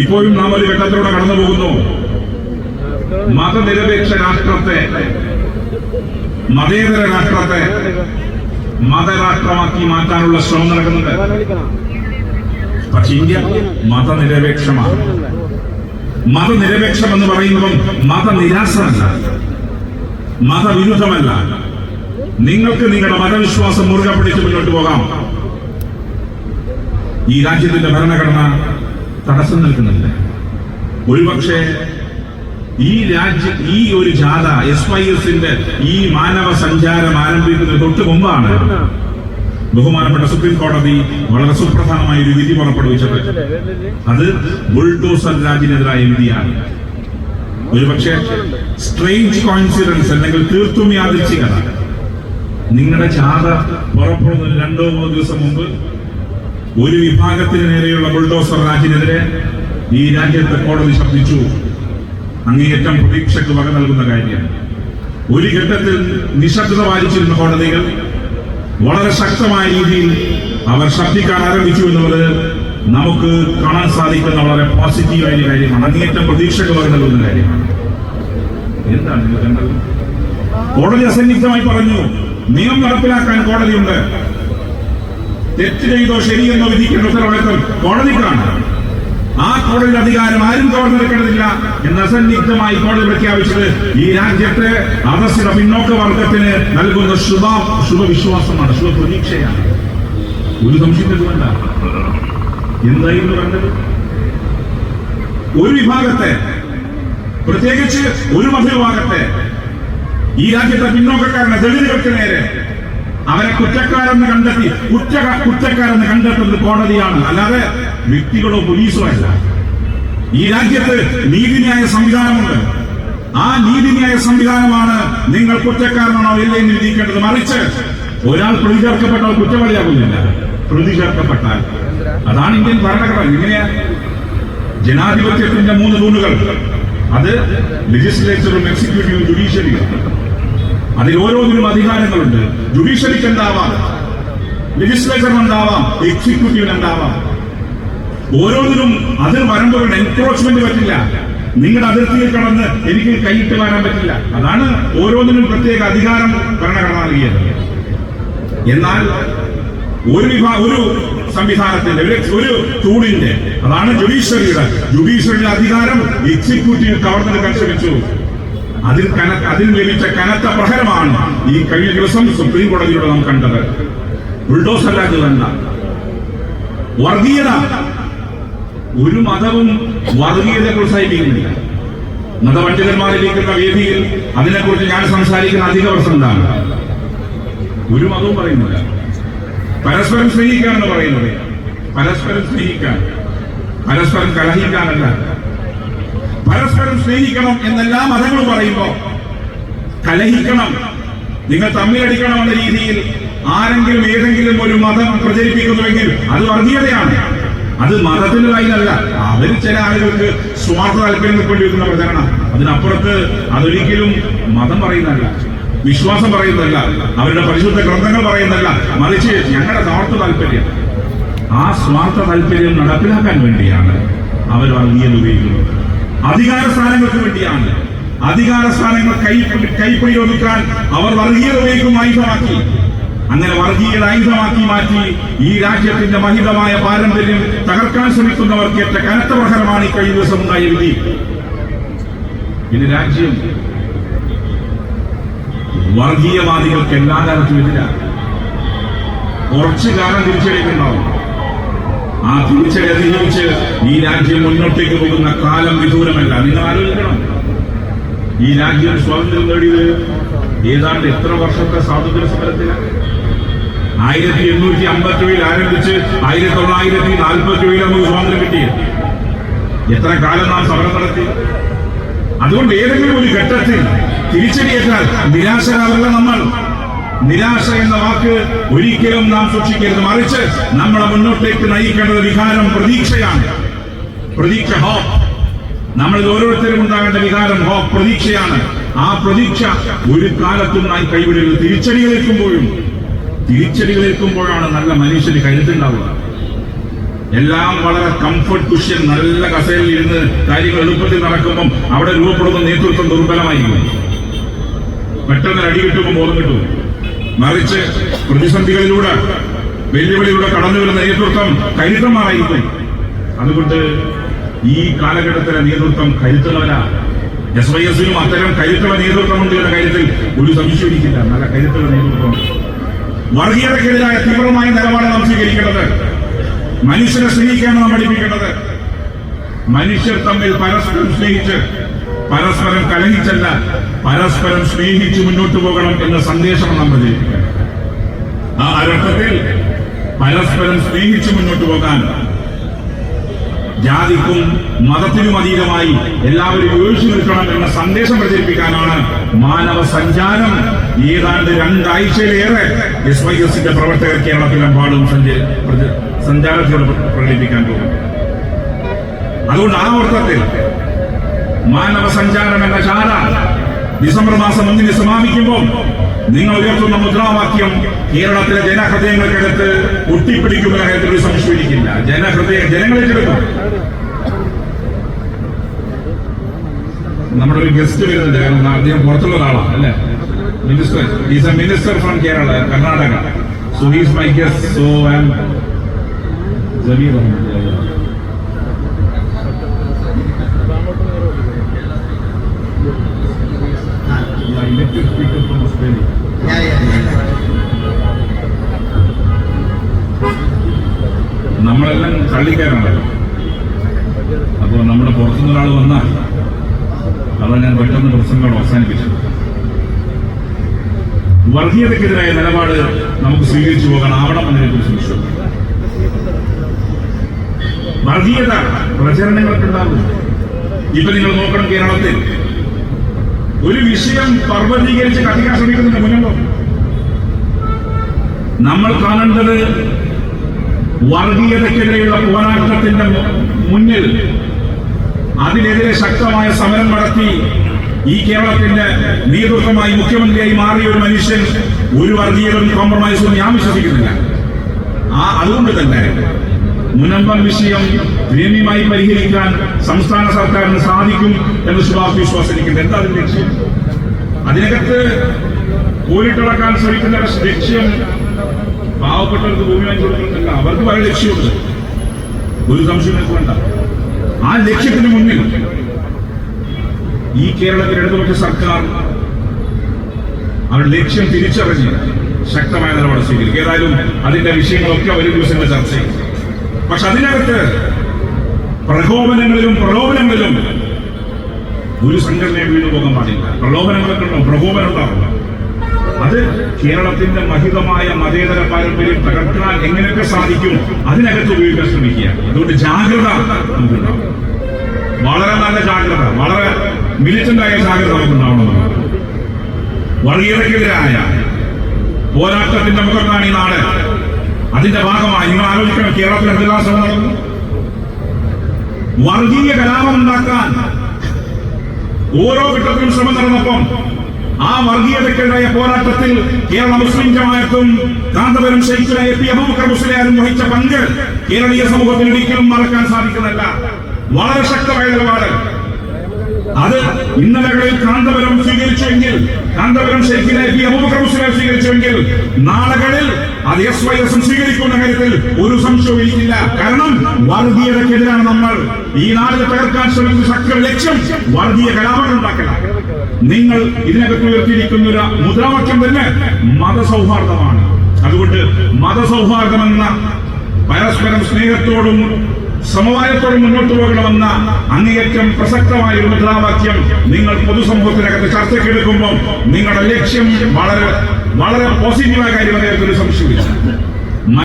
ഇപ്പോഴും നാം ഒരു ഘട്ടത്തിലൂടെ കടന്നു പോകുന്നു. മതനിരപേക്ഷ രാഷ്ട്രത്തെ മതേതര രാഷ്ട്രത്തെ മതരാഷ്ട്രമാക്കി മാറ്റാനുള്ള ശ്രമം നടക്കുന്നുണ്ട്. പക്ഷെ ഇന്ത്യ മതനിരപേക്ഷമാണ്. മതനിരപേക്ഷം എന്ന് പറയുന്നതും മതനിരാശമല്ല മതവിരുദ്ധമല്ല. നിങ്ങൾക്ക് നിങ്ങളുടെ മതവിശ്വാസം മുറുകെ പിടിച്ച് മുന്നോട്ട് പോകാം. ഈ രാജ്യത്തിന്റെ ഭരണഘടന തടസ്സം നിൽക്കുന്നില്ല. ഒരുപക്ഷെ ഈ രാജ്യ ഈ ഒരു ജാഥ എസ് വൈ എസിന്റെ ഈ മാനവ സഞ്ചാരം ആരംഭിക്കുന്നതിന് തൊട്ട് മുമ്പാണ്. ബഹുമാനപ്പെട്ട സുപ്രീം കോടതി വളരെ സുപ്രധാനമായ ഒരു വിധി പുറപ്പെടുവിച്ചത്. അത് ബുൾഡോസർ രാജിനെതിരായ വിധിയാണ്. ഒരുപക്ഷെ സ്ട്രേഞ്ച് കോൺസിഡൻസ് അല്ലെങ്കിൽ തീർത്തും യാദൃച്ഛികത. നിങ്ങളുടെ ജാഥ പുറപ്പെടുന്നതിന് രണ്ടോ മൂന്നോ ദിവസം മുമ്പ് ഒരു വിഭാഗത്തിന് നേരെയുള്ള ബുൾഡോസർ രാജിനെതിരെ ഈ രാജ്യത്തെ കോടതി ശബ്ദിച്ചു. അങ്ങേയറ്റം പ്രതീക്ഷയ്ക്ക് വക നൽകുന്ന കാര്യം. ഒരു ഘട്ടത്തിൽ നിശബ്ദത പാലിച്ചിരുന്ന കോടതികൾ വളരെ ശക്തമായ രീതിയിൽ അവർ ശബ്ദിക്കാൻ ആരംഭിച്ചു എന്നുള്ളത് നമുക്ക് കാണാൻ സാധിക്കുന്ന വളരെ പോസിറ്റീവായ ഒരു കാര്യമാണ്. അങ്ങേയറ്റം പ്രതീക്ഷയ്ക്ക് വക നൽകുന്ന കാര്യമാണ്. എന്താണ് കോടതി അസന്നിഗ്ധമായി പറഞ്ഞു നിയമം നടപ്പിലാക്കാൻ കോടതിയുണ്ട്. തെറ്റ് ചെയ്തോ ശരിയെന്നോ വിധിക്കേണ്ട ഉത്തരവാദിത്വം കോടതിക്കാണ് ആ കോടതിയുടെ അധികാരം ആരും തുറന്നെടുക്കേണ്ടതില്ല എന്ന് അസന്നിഗ്ധമായി കോടതി പ്രഖ്യാപിച്ചത് ഈ രാജ്യത്തെ അധസ്ഥിത പിന്നോക്ക വർഗത്തിന് നൽകുന്ന ശുഭ ശുഭവിശ്വാസമാണ് ശുഭപ്രതീക്ഷയാണ്. ഒരു സംശയത്തിലും വേണ്ട എന്തായിരുന്നു കണ്ടത്? ഒരു വിഭാഗത്തെ പ്രത്യേകിച്ച് ഒരു മതവിഭാഗത്തെ ഈ രാജ്യത്തെ പിന്നോക്കക്കാരനെ ദളിതുകൾക്ക് നേരെ അവരെ കുറ്റക്കാരെന്ന് കണ്ടെത്തി കുറ്റ കുറ്റക്കാരെന്ന് കണ്ടെത്തുന്നത് കോടതിയാണ്. അല്ലാതെ വ്യക്തികളോ പോലീസോ അല്ല. ഈ രാജ്യത്ത് നീതിന്യായ സംവിധാനമുണ്ട്. ആ നീതിന്യായ സംവിധാനമാണ് നിങ്ങൾ കുറ്റക്കാരനാണോ ഇല്ലേ എന്ന് വിധിക്കേണ്ടത് മറിച്ച് ഒരാൾ പ്രതി ചേർക്കപ്പെട്ടാൽ കുറ്റവാളിയാകുന്നില്ല. പ്രതി ചേർക്കപ്പെട്ടാൽ അതാണ് ഇന്ത്യൻ ഭരണഘടന. ഇങ്ങനെയാ ജനാധിപത്യത്തിന്റെ മൂന്ന് തൂണുകൾ. അത് ലെജിസ്ലേച്ചറും എക്സിക്യൂട്ടീവും ജുഡീഷ്യറിയും അതിൽ ഓരോന്നിനും അധികാരങ്ങളുണ്ട്. ജുഡീഷ്യറിക്ക് ഉണ്ടാവാം ലെജിസ്ലേച്ചർ ഉണ്ടാവാം. എക്സിക്യൂട്ടീവ് ഉണ്ടാവാം. ഓരോന്നിനും അതിൽ വരുമ്പോൾ എൻക്രോച്ച്മെന്റ് പറ്റില്ല. നിങ്ങളുടെ അതിർത്തിയിൽ കടന്ന് എനിക്ക് കൈയിട്ട് വരാൻ പറ്റില്ല. അതാണ് ഓരോന്നിനും പ്രത്യേക അധികാരം ഭരണഘടന നൽകിയത് എന്നാൽ ഒരു വിഭാ ഒരു സംവിധാനത്തിന്റെ ഒരു ഒരു ടൂളിന്റെ അതാണ് ജുഡീഷ്യറിയുടെ ജുഡീഷ്യറിയുടെ അധികാരം എക്സിക്യൂട്ടീവ് കവർന്നെടുക്കാൻ ശ്രമിച്ചു അതിൽ കന അതിൽ ലഭിച്ച കനത്ത പ്രഹരമാണ് ഈ കഴിഞ്ഞ ദിവസം സുപ്രീം കോടതിയുടെ നാം കണ്ടത്. ബുൾഡോസർ രാജ് വേണ്ട വർഗീയത. ഒരു മതവും വർഗീയതയെ പ്രോത്സാഹിപ്പിക്കുന്നില്ല. മതപണ്ഡിതന്മാരിലേക്കുന്ന വേദിയിൽ അതിനെക്കുറിച്ച് ഞാൻ സംസാരിക്കുന്ന അധിക പ്രസംഗമാണ് ഒരു മതവും പറയുന്നില്ല. പരസ്പരം സ്നേഹിക്കാനാണ് പറയുന്നത്. പരസ്പരം സ്നേഹിക്കാൻ. പരസ്പരം കലഹിക്കാനല്ല. പരസ്പരം സ്നേഹിക്കണം എന്നെല്ലാ മതങ്ങളും പറയുമ്പോ കലഹിക്കണം. നിങ്ങൾ തമ്മിലടിക്കണം എന്ന രീതിയിൽ ആരെങ്കിലും ഏതെങ്കിലും ഒരു മതം പ്രചരിപ്പിക്കുന്നുവെങ്കിൽ അത് വർഗീയതയാണ്. അത് മതത്തിന്റെതായിട്ടല്ല അവർ ചില ആളുകൾക്ക് സ്വാർത്ഥ താല്പര്യങ്ങൾക്ക് വേണ്ടി വെക്കുന്ന പ്രചരണം. അതിനപ്പുറത്ത് അതൊരിക്കലും മതം പറയുന്നതല്ല വിശ്വാസം പറയുന്നതല്ല അവരുടെ പരിശുദ്ധ ഗ്രന്ഥങ്ങൾ പറയുന്നതല്ല. മറിച്ച് ഞങ്ങളുടെ സ്വാർത്ഥ താല്പര്യം ആ സ്വാർത്ഥ താല്പര്യം നടപ്പിലാക്കാൻ വേണ്ടിയാണ് അവർ വർഗീയത ഉപയോഗിക്കുന്നത്. അധികാര സ്ഥാനങ്ങൾക്ക് വേണ്ടിയാണ് അധികാര സ്ഥാനങ്ങൾ കൈ കൈപ്പിടി അവർ വർഗീയത ഉപയോഗിക്കും ആയുധമാക്കി. അങ്ങനെ വർഗീയത ആയുധമാക്കി മാറ്റി ഈ രാജ്യത്തിന്റെ മഹിതമായ പാരമ്പര്യം തകർക്കാൻ ശ്രമിക്കുന്നവർക്ക് ഏറ്റ കനത്ത പ്രഹരമാണ് ഈ കഴിഞ്ഞ ദിവസം ഉണ്ടായ വിധി. ഇന്ന് രാജ്യം വർഗീയവാദികൾക്ക് എല്ലാ കാലത്തും എതിരാണ്. കുറച്ചു കാലം തിരിച്ചടിക്കുണ്ടാവും ആ തിരിച്ചടി അതിജീവിച്ച് ഈ രാജ്യം മുന്നോട്ടേക്ക് പോകുന്ന കാലം വിദൂരമല്ല. നിങ്ങൾ ആലോചിക്കണം. ഈ രാജ്യം സ്വാതന്ത്ര്യം നേടിയത് ഏതാണ്ട് എത്ര വർഷത്തെ സ്വാതന്ത്ര്യ സമരത്തിലാണ് ആയിരത്തി എണ്ണൂറ്റി അമ്പത്തി ഏഴിൽ ആരംഭിച്ച് ആയിരത്തി തൊള്ളായിരത്തി നാൽപ്പത്തി ഏഴിൽ നമുക്ക് സ്വാതന്ത്ര്യം കിട്ടിയത്. എത്ര കാലം നാം സമരം നടത്തി? അതുകൊണ്ട് ഏതെങ്കിലും ഒരു ഘട്ടത്തിൽ തിരിച്ചടിയേറ്റാൽ നിരാശരാകുന്ന നമ്മൾ. നിരാശ എന്ന വാക്ക് ഒരിക്കലും നാം സൂക്ഷിക്കരുത്. മറിച്ച് നമ്മളെ മുന്നോട്ടേക്ക് നയിക്കേണ്ടത് വികാരം പ്രതീക്ഷയാണ്. പ്രതീക്ഷ ഹോപ്പ്. നമ്മളിൽ ഓരോരുത്തരും ഉണ്ടാകേണ്ട വികാരം ഹോപ്പ് പ്രതീക്ഷയാണ്. ആ പ്രതീക്ഷ ഒരു കാലത്തും നാം കൈവിടരുത്. തിരിച്ചടികളേൽക്കുമ്പോഴും തിരിച്ചടികളേൽക്കുമ്പോഴാണ് നല്ല മനുഷ്യന് കരുത്തുണ്ടാവുക. എല്ലാം വളരെ കംഫർട്ട് കുഷ്യൻ നല്ല കസേരയിൽ ഇരുന്ന് കാര്യങ്ങൾ എളുപ്പത്തിൽ നടക്കുമ്പം അവിടെ രൂപപ്പെടുന്ന നേതൃത്വം ദുർബലമായിരിക്കും. പെട്ടെന്ന് അടി കിട്ടുമ്പോൾ ബോധം മറിച്ച് പ്രതിസന്ധികളിലൂടെ വെല്ലുവിളിയിലൂടെ കടന്നു വരുന്ന നേതൃത്വം കരുത്തമായിരിക്കും അതുകൊണ്ട് ഈ കാലഘട്ടത്തിലെ നേതൃത്വം കരുത്തുള്ളവരാ എസ് വൈ എസിനും അത്തരം കരുത്തുള്ള നേതൃത്വമുണ്ട് എന്ന കാര്യത്തിൽ ഒരു സംശയിക്കില്ല നല്ല കരുത്തുള്ള നേതൃത്വം. വർഗീയതക്കെതിരായ തീവ്രമായ നിലപാട് നാം സ്വീകരിക്കേണ്ടത്. മനുഷ്യരെ സ്നേഹിക്കാനാണ് നാം പഠിപ്പിക്കേണ്ടത്. മനുഷ്യർ തമ്മിൽ പരസ്പരം സ്നേഹിച്ച് പരസ്പരം കലഹിച്ചല്ല പരസ്പരം സ്നേഹിച്ച് മുന്നോട്ട് പോകണം എന്ന സന്ദേശമാണ് നാം പ്രചരിപ്പിക്കണം ആ അർത്ഥത്തിൽ പരസ്പരം സ്നേഹിച്ച് മുന്നോട്ട് പോകാൻ ജാതിക്കും മതത്തിനും അതീതമായി എല്ലാവരും ഉപയോഗിച്ചു നിൽക്കണം എന്ന സന്ദേശം പ്രചരിപ്പിക്കാനാണ് മാനവ സഞ്ചാരം. ഏതാണ്ട് രണ്ടാഴ്ചയിലേറെ എസ് വൈ എസിന്റെ പ്രവർത്തകർ കേരളത്തിലെമ്പാടും സഞ്ച- പ്രച- സഞ്ചാരത്തിലൂടെ പ്ര- പ്രകടിപ്പിക്കാൻ പോകും അതുകൊണ്ട് ആ അർത്ഥത്തിൽ മാനവ സഞ്ചാരം എന്ന ശാല ഡിസംബർ മാസം ഒന്നിന് സമാപിക്കുമ്പോൾ നിങ്ങൾ ഉയർത്തുന്ന മുദ്രാവാക്യം കേരളത്തിലെ ജനഹൃദയങ്ങൾക്കകത്ത് ഒട്ടിപ്പിടിക്കുന്ന കാര്യത്തിൽ ഒരു സംശയിക്കില്ല. ജനഹൃദയ ജനങ്ങളെ ചെടുക്കും നമ്മുടെ ഒരു ഗസ്റ്റ് വരുന്നുണ്ട്. കാരണം അദ്ദേഹം പുറത്തുള്ള ഒരാളാണ് അല്ലേ? Minister is a minister from Kerala Karnataka so he's my guest so M Jameer Ahmed കള്ളിക്കാരാണല്ലോ അപ്പോൾ നമ്മുടെ പുറത്തുനിന്ന് ഒരാൾ വന്നാൽ അതാ ഞാൻ പെട്ടെന്ന് പ്രസംഗം അവസാനിപ്പിച്ചു വർഗീയതക്കെതിരായ നിലപാട് നമുക്ക് സ്വീകരിച്ചു പോകാൻ ആവണം എന്നതിനെ കുറിച്ച് വിശ്വസിക്കും വർഗീയത പ്രചരണങ്ങൾക്കുണ്ടാകും. ഇപ്പൊ നിങ്ങൾ നോക്കണം കേരളത്തിൽ. ഒരു വിഷയം പർവതീകരിച്ച് കത്തിക്കാൻ ശ്രമിക്കുന്നുണ്ട് മുന്നോ നമ്മൾ കാണേണ്ടത് വർഗീയതയ്ക്കെതിരെയുള്ള പോരാട്ടത്തിന്റെ മുന്നിൽ അതിനെതിരെ ശക്തമായ സമരം നടത്തി ഈ കേരളത്തിന്റെ നേതൃത്വമായി മുഖ്യമന്ത്രിയായി മാറിയ ഒരു മനുഷ്യൻ ഒരു വർഗീയതും കോംപ്രമൈസും ഞാൻ വിശ്വസിക്കുന്നില്ല. ആ അതുകൊണ്ട് തന്നെ മുനമ്പം വിഷയം രമ്യമായി പരിഹരിക്കാൻ സംസ്ഥാന സർക്കാരിന് സാധിക്കും എന്ന് ശുഭാപ്തി വിശ്വാസിക്കുന്നത് എന്താ അതിന്റെ ലക്ഷ്യം? അതിനകത്ത് കോരിട്ടിളക്കാൻ ശ്രമിക്കുന്ന ലക്ഷ്യം അവർക്ക് പല ലക്ഷ്യമുണ്ട് ഒരു സംശയം വേണ്ട. ആ ലക്ഷ്യത്തിന് മുന്നിൽ ഈ കേരളത്തിലെ ഇടതുപക്ഷ സർക്കാർ അവരുടെ ലക്ഷ്യം തിരിച്ചറിഞ്ഞ് ശക്തമായ നിലപാട് സ്വീകരിക്കും. ഏതായാലും അതിന്റെ വിഷയങ്ങളൊക്കെ വരും ദിവസങ്ങൾ ചർച്ച ചെയ്യും. പക്ഷെ അതിനകത്ത് പ്രകോപനങ്ങളിലും പ്രലോഭനങ്ങളിലും ഒരു സംഘടനയും വീണു പോകാൻ പാടില്ല. പ്രലോഭനങ്ങളൊക്കെ ഉണ്ടാവും പ്രകോപനം ഉണ്ടാവില്ല അത് കേരളത്തിന്റെ മഹിതമായ മതേതര പാരമ്പര്യം തകർക്കാൻ എങ്ങനെയൊക്കെ സാധിക്കും അതിനകത്ത് ഉപയോഗിക്കാൻ ശ്രമിക്കുക. അതുകൊണ്ട് ജാഗ്രത നമുക്കുണ്ടാവും വളരെ നല്ല ജാഗ്രത വളരെ മിലിറ്റന്റായ ജാഗ്രത നമുക്കുണ്ടാവണം. വർഗീയതക്കെതിരായ പോരാട്ടത്തിന്റെ മുഖത്താണ് ഈ നാട്. അതിന്റെ ഭാഗമായി നിങ്ങൾ ആലോചിക്കണം കേരളത്തിൽ എന്തെല്ലാം വർഗീയ കലാപം ഉണ്ടാക്കാൻ ഓരോ ഘട്ടത്തിലും ശ്രമം നടന്നപ്പം ആ വർഗീയതയ്ക്കെതിരായ പോരാട്ടത്തിൽ കേരള മുസ്ലിം ജമാഅത്തും കാന്തപുരം ശൈഖുല എ പി അബൂബക്കർ മുസ്ലിയാരും വഹിച്ച പങ്ക് കേരളീയ സമൂഹത്തിന് ഒരിക്കലും മറക്കാൻ സാധിക്കുന്നില്ല വളരെ ശക്തമായ നിലപാട്. അത് ഇന്നലകളിൽ കാന്തപുരം സ്വീകരിച്ചുവെങ്കിൽ കാന്തപുരം ഷെയ്ഖിനെ പി അബൂബക്കർ സ്വീകരിച്ചുവെങ്കിൽ നാളുകളിൽ അത് എസ് വൈ സ്വീകരിക്കുന്ന കാര്യത്തിൽ ഒരു സംശയവും എനിക്കില്ല. കാരണം വർഗീയതക്കെതിരാണ് നമ്മൾ. ഈ നാടിനെ തകർക്കാൻ ശ്രമിക്കുന്ന ശക്തിയുടെ ലക്ഷ്യം വർഗീയ കലാപങ്ങൾ ഉണ്ടാക്കലാണ്. നിങ്ങൾ ഇതിനകത്ത് ഉയർത്തിയിരിക്കുന്ന ഒരു മുദ്രാവാക്യം തന്നെ മതസൗഹാർദ്ദമാണ്. അതുകൊണ്ട് മതസൗഹാർദ്ദമെന്ന പരസ്പരം സ്നേഹത്തോടും സമവായത്തോടും മുന്നോട്ട് പോകണമെന്ന അങ്ങേയറ്റം പ്രസക്തമായ ഒരു മുദ്രാവാക്യം നിങ്ങൾ പൊതുസമൂഹത്തിനകത്ത് ചർച്ചയ്ക്കെടുക്കുമ്പോൾ നിങ്ങളുടെ ലക്ഷ്യം വളരെ വളരെ പോസിറ്റീവായ കാര്യം അദ്ദേഹത്തിന് സംശയമില്ല